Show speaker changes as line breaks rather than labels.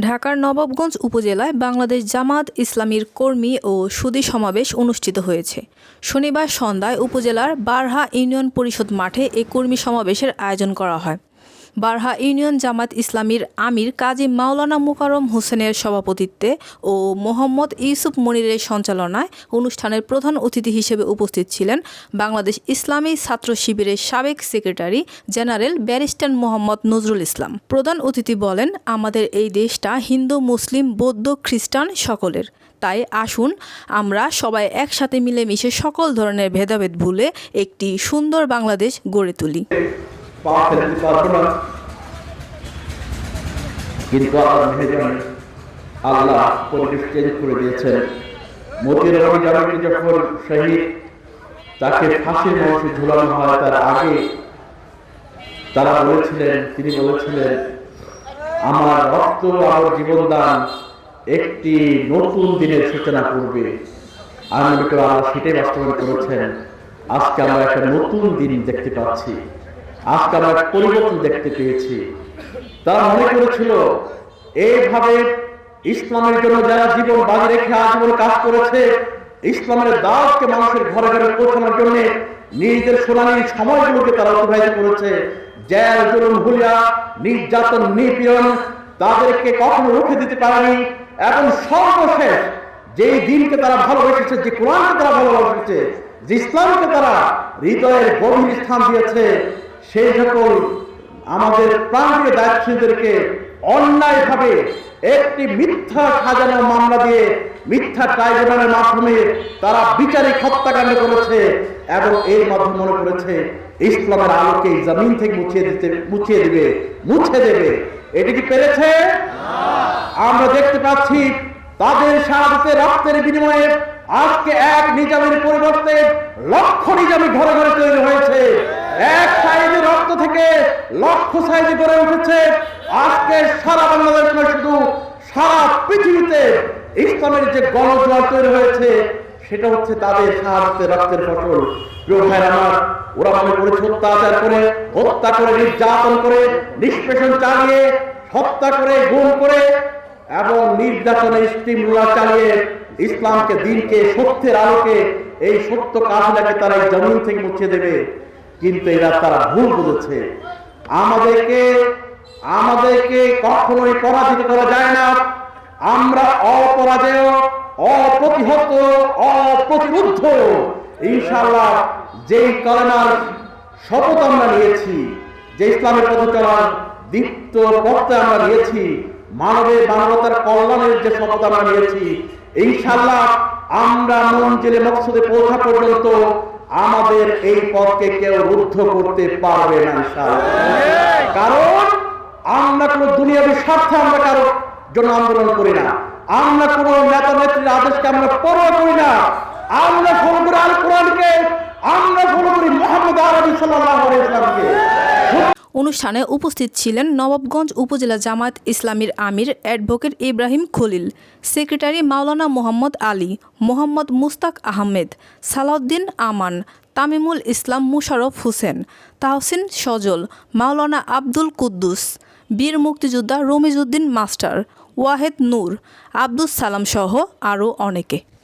ঢাকার নবাবগঞ্জ উপজেলায় বাংলাদেশ জামাত ইসলামীর কর্মী ও সুদী সমাবেশ অনুষ্ঠিত হয়েছে। শনিবার সন্ধ্যায় উপজেলার বারহা ইউনিয়ন পরিষদ মাঠে এ কর্মী সমাবেশের আয়োজন করা হয়। বারহা ইউনিয়ন জামাত ইসলামীর আমির কাজী মাওলানা মুকাররম হোসেনের সভাপতিত্বে ও মোহাম্মদ ইউসুফ মনিরের সঞ্চালনায় অনুষ্ঠানের প্রধান অতিথি হিসেবে উপস্থিত ছিলেন বাংলাদেশ ইসলামী ছাত্র শিবিরের সাবেক secretary general barrister Mohammad Nazrul Islam. প্রধান অতিথি বলেন, আমাদের এই দেশটা হিন্দু, মুসলিম, বৌদ্ধ, খ্রিস্টান সকলের। তাই আসুন, আমরা সবাই একসাথে মিলেমিশে সকল ধরনের ভেদাভেদ ভুলে একটি সুন্দর বাংলাদেশ গড়ে তুলি।
পা ফেলতে পারব না কিন্তু আল্লাহ পরিবেশ চেঞ্জ করে দিয়েছেন। মতির যখন শহীদ, তাকে ফাঁসির ঝুলানো হয়, তার আগে তারা বলেছিলেন, তিনি বলেছিলেন, আমার রক্ত আমার জীবনদান একটি নতুন দিনের সূচনা করবে। আমি সেটাই বাস্তবায়ন করেছেন। আজকে আমরা একটা নতুন দিন দেখতে পাচ্ছি। আজকে আমরা পরিবর্তন দেখতে পেয়েছি। তারা মনে করেছিল, এইভাবে ইসলামের জন্য যারা জীবন বাজি রেখে আজীবন কাজ করেছে, ইসলামের দাওয়াতকে মানুষের ঘরে ঘরে পৌঁছানোর জন্য নিজেদের সোনালী সময়গুলোকে তারা অতিবাহিত করেছে। জেল, জুলুম, হুলিয়া, নির্যাতন, নিপীড়ন তাদেরকে কখনো রুখে দিতে পারেনি এবং সর্বশেষ যেই দিনকে তারা ভালোবেসেছে, যে কোরআনকে তারা ভালোবাসেছে, যে ইসলামকে তারা হৃদয়ের গভীর স্থান দিয়েছে সেই সকল আমাদের প্রান্তীয় দায়িত্বশীলদেরকে অন্যায়ভাবে একটি মিথ্যা সাজানো মামলা দিয়ে মিথ্যা ট্রাইব্যুনালের মাধ্যমে তারা বিচারিক হত্যাকাণ্ড করেছে এবং এর মাধ্যমে মনে করেছে ইসলামের আলোকে জমিন থেকে মুছিয়ে দিতে মুছিয়ে দিবে মুছে দেবে। এটি কি পেরেছে? আমরা দেখতে পাচ্ছি তাদের সাহায্যে রক্তের বিনিময়ে আজকে এক নিজামের পরিবর্তে লক্ষ নিজামি ঘরে ঘরে তৈরি হয়েছে। থেকে লক্ষ সাইজে গড়ে উঠেছে। আজকে সারা বাংলাদেশ নয়, শুধু সারা পৃথিবীতে ইসলামের যে গণজোয়ার তৈরি হয়েছে, সেটা হচ্ছে তাদের সাহায্যে রক্তের ফসল। করে, হত্যা করে, নির্যাতন করে চালিয়ে করে করে, এবং নির্যাতনের চালিয়ে ইসলামকে, দিনকে, সত্যের আলোকে এই সত্য তারা জমিন থেকে মুছে দেবে। কিন্তু এরা তারা ভুল বুঝেছে। আমাদেরকে আমাদেরকে কখনোই পরাজিত করা যায় না। আমরা অপরাজেয়, অপ্রতিহত, অপ্রতিরুদ্ধ। ইনশাআল্লাহ যেই কলেমার শপথ আমরা নিয়েছি, যে ইসলামের পথে চলার দীপ্ত পথে আমরা নিয়েছি, মানবের মানবতার কল্যাণের যে শপথ আমরা নিয়েছি, ইনশাআল্লাহ আমরা মঞ্জিলে মকসুদে পৌঁছা পর্যন্ত আমাদের এই পথকে কেউ রুদ্ধ করতে পারবে না কারণ আমরা কোন দুনিয়াবী স্বার্থে আমরা কারও জন্য আন্দোলন করি না। আমরা কোন নেতা নেত্রীর আদেশকে আমরা পরোয়া করি না। আমরা ফোন করি আল কোরআনকে আমরা ফোন করি মোহাম্মদ আরবি সাল্লাহ আলাইহি সাল্লামকে
অনুষ্ঠানে উপস্থিত ছিলেন নবাবগঞ্জ উপজেলা জামায়াত ইসলামীর আমির অ্যাডভোকেট ইব্রাহিম খলিল, সেক্রেটারি মাওলানা মোহাম্মদ আলী, মোহাম্মদ মুস্তাক আহমেদ, সালাউদ্দিন আমান, তামিমুল ইসলাম মুশারফ হোসেন, তাহসিন সজল, মাওলানা আব্দুল কুদ্দুস, বীর মুক্তিযোদ্ধা রমিজউদ্দিন মাস্টার, ওয়াহেদ নূর, আব্দুস সালাম সহ আরও অনেকে।